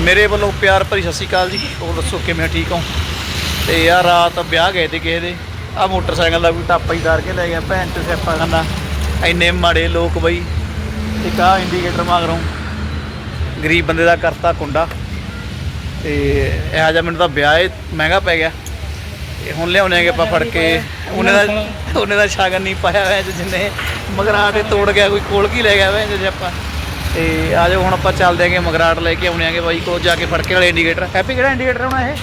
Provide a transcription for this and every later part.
ਮੇਰੇ ਵੱਲੋਂ ਪਿਆਰ ਭਰੀ ਸਤਿ ਸ਼੍ਰੀ ਅਕਾਲ ਜੀ। ਹੋਰ ਦੱਸੋ ਕਿਵੇਂ ਹੋ, ਠੀਕ ਹੋ? ਤੇ ਯਾਰ ਰਾਤ ਵਿਆਹ ਗਏ ਤੇ ਕਿਸੇ ਦੇ ਆ ਮੋਟਰਸਾਈਕਲ ਦਾ ਕੋਈ ਟਾਪਾ ਹੀ ਤਾਰ ਕੇ ਲੈ ਗਿਆ ਭੈਣ ਤੇ ਸਿਆਪਾ ਖਾਨਾ ਇੰਨੇ ਮਾੜੇ ਲੋਕ ਬਈ। ਇੱਕ ਆ ਇੰਡੀਕੇਟਰ ਮਗਰੋਂ ਗਰੀਬ ਬੰਦੇ ਦਾ ਕਰਤਾ ਕੁੰਡਾ। ਤੇ ਇਹੋ ਜਿਹਾ ਮੈਨੂੰ ਤਾਂ ਵਿਆਹ ਹੀ ਮਹਿੰਗਾ ਪੈ ਗਿਆ। ਤੇ ਹੁਣ ਲਿਆਉਣੇ ਆਪਾਂ ਫੜ ਕੇ। ਉਹਨੇ ਦਾ ਉਹਨੇ ਦਾ ਸ਼ਗਨ ਨਹੀਂ ਪਾਇਆ ਹੋਇਆ ਜਿੰਨੇ। ਮਗਰਾਟ ਹੀ ਤੋੜ ਗਿਆ ਕੋਈ ਕੋਲ ਕੀ ਲੈ ਗਿਆ ਵੇ ਜੇ ਆਪਾਂ ਤੇ ਆ ਜਾਓ ਹੁਣ ਆਪਾਂ ਚੱਲਦੇ ਆਂਗੇ ਮਗਰਾਟ ਲੈ ਕੇ ਆਉਣੇ ਆਂਗੇ ਬਾਈ ਕੋਲ ਜਾ ਕੇ ਫੜ ਕੇ ਵਾਲੇ ਇੰਡੀਕੇਟਰ ਹੈਪੀ ਕਿਹੜਾ ਇੰਡੀਕੇਟਰ ਹੋਣਾ ਇਹ?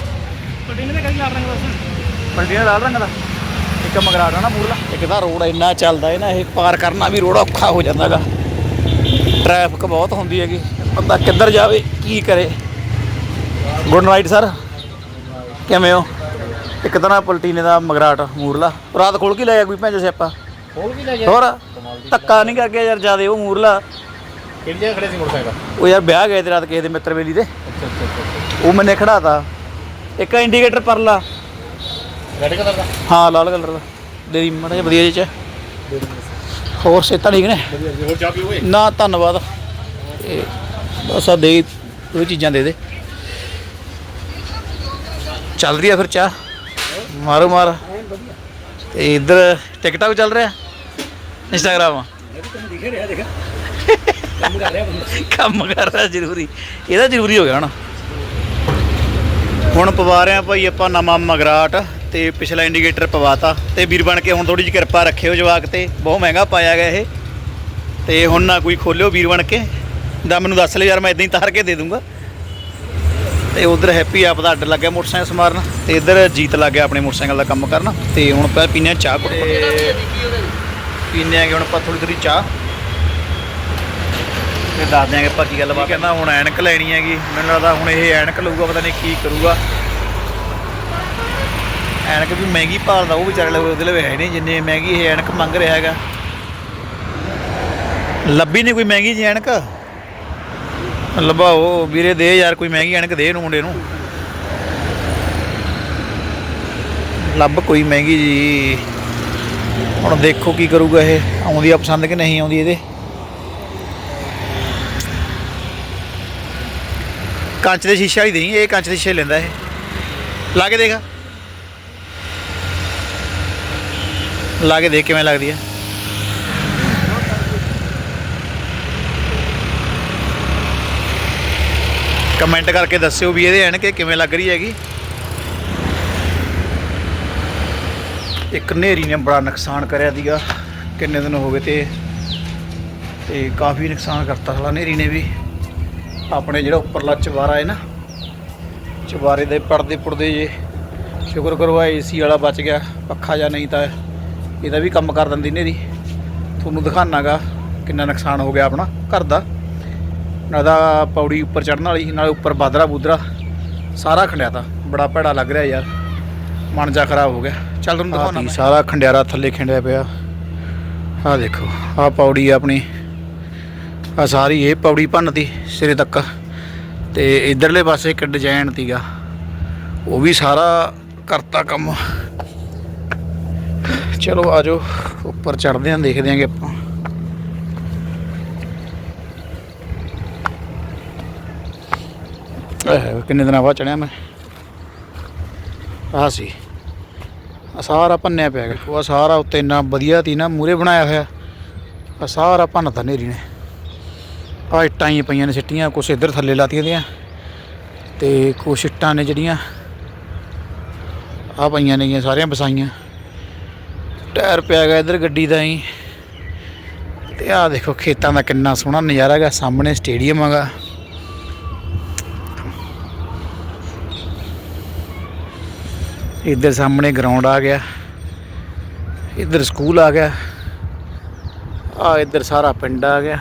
ਪਟੀਨੇ ਦੇ ਕਈ ਲਾਲ ਰੰਗ ਬਸ ਪਲਟੀਆਂ ਲਾਲ ਰੰਗ ਦਾ? ਇੱਕ ਮਗਰਾਟ ਨਾ ਮੂਰਲਾ ਇੱਕ ਤਾਂ ਰੋਡ ਇੰਨਾ ਚੱਲਦਾ ਹੈ ਨਾ ਇਹ ਪਾਰ ਕਰਨਾ ਵੀ ਰੋਡ ਔਖਾ ਹੋ ਜਾਂਦਾਗਾ। ਟ੍ਰੈਫਿਕ ਬਹੁਤ ਹੁੰਦੀ ਹੈਗੀ। ਬੰਦਾ ਕਿੱਧਰ ਜਾਵੇ ਕੀ ਕਰੇ? ਗੁੱਡ ਨਾਈਟ ਸਰ ਕਿਵੇਂ ਹੋ? ਇੱਕ ਤਾਂ ਨਾ ਪਲਟੀਨੇ ਦਾ ਮਗਰਾਟ ਮੂਰਲਾ। ਰਾਤ ਖੋਲ ਕੇ ਲੈ ਗਿਆ ਕੋਈ ਭੈਣ ਸਿਆਪਾ? ਹੋਰ ਵੀ ਲੈ ਹੋਰ? ਧੱਕਾ ਨਹੀਂ ਕਰਕੇ ਯਾਰ ਜਿਆਦੇ ਉਹ ਮੂਰਲਾ। ਕਿਹੜੀ ਜਗ੍ਹਾ ਖੜੇ ਸੀ ਮੋਟਰਸਾਈਕਲ? ਉਹ ਯਾਰ ਵਿਆਹ ਗਏ ਤੇ ਰਾਤ ਕਿਸੇ ਦੇ ਮਿੱਤਰ ਵੇਲੀ ਦੇ। ਅੱਛਾ ਅੱਛਾ ਅੱਛਾ ਉਹ ਮੈਨੇ ਖੜਾਤਾ। ਇੱਕ ਇੰਡੀਕੇਟਰ ਪਰਲਾ। ਰੈਡ ਕਲਰ ਦਾ? ਹਾਂ ਲਾਲ ਕਲਰ ਦਾ। ਦੇ ਦੀ ਮਾੜਾ ਜਿਹਾ ਵਧੀਆ ਜਿਹਾ ਹੋਰ ਸਿਹਤਾਂ ਠੀਕ ਨੇ? ਵਧੀਆ ਜੀ ਹੋਰ ਚਾਹ ਪੀਓਗੇ ਨਾ ਧੰਨਵਾਦ। ਇਹ ਬਸ ਆ ਦੇ ਉਹ ਚੀਜ਼ਾਂ ਦੇ ਦੇ। ਚੱਲ ਰਹੀ ਆ ਫਿਰ ਚਾਹ। ਮਾਰੋ ਮਾਰ। ਤੇ ਇੱਧਰ ਟਿਕਟਾਕ ਚੱਲ ਰਿਹਾ। ਇੰਸਟਾਗ੍ਰਾਮ ਦਿਖੇ ਰਿਹਾ ਦੇਖ। ਕੰਮ ਕਰ ਰਿਹਾ ਬੰਦਾ ਕੰਮ ਕਰ ਰਿਹਾ ਜ਼ਰੂਰੀ। ਇਹਦਾ ਜ਼ਰੂਰੀ ਹੋ ਗਿਆ ਹੁਣ ਹੁਣ ਪਵਾ ਰਹੇ ਆ ਭਾਈ ਆਪਾਂ ਨਵਾਂ ਮਗਰਾਟ ਤੇ ਪਿਛਲਾ ਇੰਡੀਕੇਟਰ ਪਵਾਤਾ। ਤੇ ਵੀਰ ਬਣ ਕੇ ਹੁਣ ਥੋੜੀ ਜਿਹੀ ਕਿਰਪਾ ਰੱਖਿਓ ਜਵਾਕ ਤੇ। ਬਹੁਤ ਮਹਿੰਗਾ ਪਾਇਆ ਗਿਆ ਇਹ। ਤੇ ਹੁਣ ਨਾ ਕੋਈ ਖੋਲਿਓ ਵੀਰ ਬਣ ਕੇ। ਦਾ ਮੈਨੂੰ ਦੱਸ ਲਿਓ ਯਾਰ ਮੈਂ ਇਦਾਂ ਹੀ ਤਾਰ ਕੇ ਦੇ ਦੂੰਗਾ। ਤੇ ਉਧਰ ਹੈਪੀ ਆਪ ਦਾ ਅੱਡ ਲੱਗਿਆ ਮੋਟਰਸਾਈਕਲ ਸਮਾਰਨ। ਤੇ ਇੱਧਰ ਜੀਤ ਲੱਗ ਗਿਆ ਆਪਣੇ ਮੋਟਰਸਾਈਕਲ ਦਾ ਕੰਮ ਕਰਨ। ਤੇ ਹੁਣ ਪੀਨੇ ਆ ਚਾਹ ਕੁੱਟ ਪੀਨੇ ਆਗੇ ਹੁਣ ਆਪਾਂ ਥੋੜੀ ਥੋੜੀ ਚਾਹ। ਤੇ ਦੱਸ ਦਿਆਂਗੇ ਆਪਾਂ ਕੀ ਗੱਲਬਾਤ ਕਹਿੰਦਾ, ਹੁਣ ਐਨਕ ਲੈਣੀ ਹੈਗੀ। ਮੈਨੂੰ ਲੱਗਦਾ ਹੁਣ ਇਹ ਐਨਕ ਲਊਗਾ, ਪਤਾ ਨਹੀਂ ਕੀ ਕਰੂਗਾ। ਐਨਕ ਵੀ ਮਹਿੰਗੀ ਭਾਲਦਾ, ਉਹ ਵਿਚਾਰੇ ਲਈ ਉਹਦੇ ਲਈ ਹੈ ਨਹੀਂ ਜਿੰਨੇ ਮਹਿੰਗੀ ਇਹ ਐਨਕ ਮੰਗ ਰਿਹਾ ਹੈਗਾ। ਲੱਭੀ ਨਹੀਂ ਕੋਈ ਮਹਿੰਗੀ ਜੀ ਐਨਕ? ਲੱਭਾਓ, ਵੀਰੇ ਦੇ ਯਾਰ, ਕੋਈ ਮਹਿੰਗੀ ਐਨਕ ਦੇ ਨੂੰ ਮੁੰਡੇ ਨੂੰ। ਲੱਭ ਕੋਈ ਮਹਿੰਗੀ ਜੀ ਹੁਣ ਦੇਖੋ ਕੀ ਕਰੂਗਾ ਇਹ, ਆਉਂਦੀ ਆ ਪਸੰਦ ਕਿ ਨਹੀਂ ਆਉਂਦੀ ਇਹਦੇ? ਕੰਚ ਦੇ ਸ਼ੀਸ਼ਾ ਹੀ ਦੇਈ, ਇਹ ਕੰਚ ਦੇ ਸ਼ੀਸ਼ੇ ਲੈਂਦਾ ਇਹ। ਲਾ ਕੇ ਦੇਖ। ਲਾ ਕੇ ਦੇਖ ਕਿਵੇਂ ਲੱਗਦੀ ਹੈ ਕਮੈਂਟ ਕਰਕੇ ਦੱਸਿਓ ਵੀ ਇਹਦੇ ਐਨ ਕਿ ਕਿਵੇਂ ਲੱਗ ਰਹੀ ਹੈਗੀ। ਇੱਕ ਨੇਰੀ ਨੇ ਬੜਾ ਨੁਕਸਾਨ ਕਰਿਆ ਦੀਗਾ ਕਿੰਨੇ ਦਿਨ ਹੋ ਗਏ ਤੇ ਤੇ ਕਾਫੀ ਨੁਕਸਾਨ ਕਰਤਾ ਸਾਲਾ ਨੇਰੀ ਨੇ ਵੀ। ਆਪਣੇ ਜਿਹੜਾ ਉੱਪਰਲਾ ਚਵਾਰਾ ਹੈ ਨਾ ਚਵਾਰੇ ਦੇ ਪਰਦੇ ਪੁਰਦੇ ਜੇ ਸ਼ੁਕਰ ਕਰੋ ਏਸੀ ਵਾਲਾ ਬਚ ਗਿਆ ਪੱਖਾ ਜਾਂ ਨਹੀਂ ਤਾਂ ਇਹਦਾ ਵੀ ਕੰਮ ਕਰ ਦਿੰਦੀ ਨੇਰੀ ਤੁਹਾਨੂੰ ਦਿਖਾਣਾਗਾ ਕਿੰਨਾ ਨੁਕਸਾਨ ਹੋ ਗਿਆ ਆਪਣਾ ਘਰ ਦਾ। ਨਾਲ ਦਾ ਪੌੜੀ ਉੱਪਰ ਚੜਨ ਵਾਲੀ ਨਾਲੇ ਉੱਪਰ ਬਾਦਰਾ ਬੂਦਰਾ ਸਾਰਾ ਖੰਡਿਆ ਤਾ ਬੜਾ ਭੈੜਾ ਲੱਗ ਰਿਹਾ ਯਾਰ। ਮਨ ਜਾ ਖਰਾਬ ਹੋ ਗਿਆ। ਚੱਲ ਤੁਹਾਨੂੰ ਦਿਖਾਉਣਾ ਸਾਰਾ ਖੰਡਿਆਰਾ ਥੱਲੇ ਖਿੰਡਿਆ ਪਿਆ। ਆਹ ਦੇਖੋ ਆਹ ਪੌੜੀ ਆ ਆਪਣੀ। ਆ ਸਾਰੀ ਇਹ ਪੌੜੀ ਭੰਨਤੀ ਸਿਰੇ ਤੱਕ। ਤੇ ਇਧਰਲੇ ਪਾਸੇ ਇੱਕ ਡਿਜ਼ਾਈਨ ਤੀਗਾ ਉਹ ਵੀ ਸਾਰਾ ਕਰਤਾ ਕੰਮ। ਚਲੋ ਆਜੋ ਉੱਪਰ ਚੜਦੇ ਆਂ ਦੇਖਦੇ ਆਂਗੇ ਆਪਾਂ। ਇਹ ਕਿੰਨੇ ਦਿਨਾਂ ਬਾਅਦ ਚੜਿਆ ਮੈਂ? ਆਹ ਸੀ। ਆ ਸਾਰਾ ਭੰਨਿਆ ਪਿਆ ਗਾ। ਉਹ ਸਾਰਾ ਉੱਤੇ ਇੰਨਾ ਵਧੀਆ ਤੀ ਨਾ ਮੂਰੇ ਬਣਾਇਆ ਹੋਇਆ। ਆ ਸਾਰਾ ਭੰਨਤਾ ਨੇਰੀ ਨੇ। ਆ ਇੱਟਾਂ ਹੀ ਪਈਆਂ ਨੇ ਸਿੱਟੀਆਂ, ਕੁਛ ਇੱਧਰ ਥੱਲੇ ਲਾਤੀਆਂ ਦੀਆਂ ਤੇ ਕੁਛ ਇੱਟਾਂ ਨੇ ਜਿਹੜੀਆਂ ਆ ਪਈਆਂ ਨੇ ਸਾਰੀਆਂ ਵਸਾਈਆਂ ਟਾਇਰ ਪਿਆ ਗਿਆ ਇੱਧਰ ਗੱਡੀ ਦਾ ਹੀ ਤੇ ਆ ਦੇਖੋ ਖੇਤਾਂ ਦਾ ਕਿੰਨਾ ਸੋਹਣਾ ਨਜ਼ਾਰਾ ਹੈਗਾ, ਸਾਹਮਣੇ ਸਟੇਡੀਅਮ ਹੈਗਾ। ਇੱਧਰ ਸਾਹਮਣੇ ਗਰਾਊਂਡ ਆ ਗਿਆ। ਇੱਧਰ ਸਕੂਲ ਆ ਗਿਆ। ਆ ਇੱਧਰ ਸਾਰਾ ਪਿੰਡ ਆ ਗਿਆ।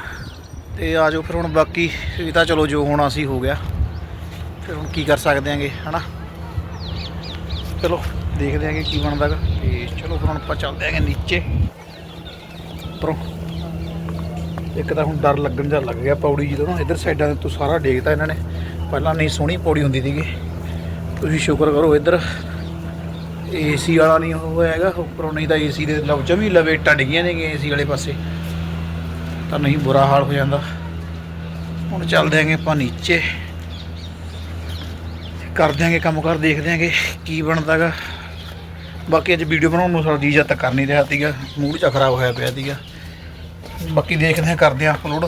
ਤੇ ਆ ਜਾਓ ਫਿਰ ਹੁਣ ਬਾਕੀ ਇਹ ਤਾਂ ਚਲੋ ਜੋ ਹੋਣਾ ਸੀ ਹੋ ਗਿਆ। ਫਿਰ ਹੁਣ ਕੀ ਕਰ ਸਕਦੇ ਆਂਗੇ, ਹਨਾ? ਚਲੋ, ਦੇਖਦੇ ਆਂਗੇ ਕੀ ਬਣਦਾ ਗਾ। ਤੇ ਚਲੋ ਫਿਰ ਹੁਣ ਆਪਾਂ ਚੱਲਦੇ ਆਂਗੇ ਨੀਚੇ। ਉੱਪਰੋਂ। ਇੱਕ ਤਾਂ ਹੁਣ ਡਰ ਲੱਗਣ ਜਾਂ ਲੱਗ ਗਿਆ ਪੌੜੀ ਜਦੋਂ ਨਾ। ਇੱਧਰ ਸਾਈਡਾਂ ਤੋਂ ਸਾਰਾ ਡੇਗਤਾ ਇਹਨਾਂ ਨੇ। ਪਹਿਲਾਂ ਨਹੀਂ ਸੋਹਣੀ ਪੌੜੀ ਹੁੰਦੀ ਸੀਗੀ। ਤੁਸੀਂ ਸ਼ੁਕਰ ਕਰੋ ਇੱਧਰ ਏਸੀ ਵਾਲਾ ਨਹੀਂ ਹੋਇਆ ਹੈਗਾ। ਉੱਪਰੋਂ ਨਹੀਂ ਤਾਂ ਏਸੀ ਦੇ ਲਵ ਜਮੀ ਲਵੇਟਾਂ ਡਿੱਗੀਆਂ ਨੇਗੀਆਂ ਏਸੀ ਵਾਲੇ ਪਾਸੇ। ਤਾਂ ਨਹੀਂ ਬੁਰਾ ਹਾਲ ਹੋ ਜਾਂਦਾ। ਹੁਣ ਚੱਲਦੇ ਆਂਗੇ ਆਪਾਂ ਨੀਚੇ। ਕਰ ਦਿਆਂਗੇ ਕੰਮ ਕਰ ਦੇਖ ਦਿਆਂਗੇ ਕੀ ਬਣਦਾਗਾ। ਬਾਕੀ ਅੱਜ ਵੀਡੀਓ ਬਣਾਉਣ ਨੂੰ ਸਾਡਾ ਜੀ ਜਦ ਤੱਕ ਕਰ ਨਹੀਂ ਰਿਹਾ ਸੀਗਾ ਮੂਡ ਚ ਖਰਾਬ ਹੋਇਆ ਪਿਆ ਸੀਗਾ ਬਾਕੀ ਦੇਖਦੇ ਹਾਂ, ਕਰਦੇ ਹਾਂ ਅਪਲੋਡ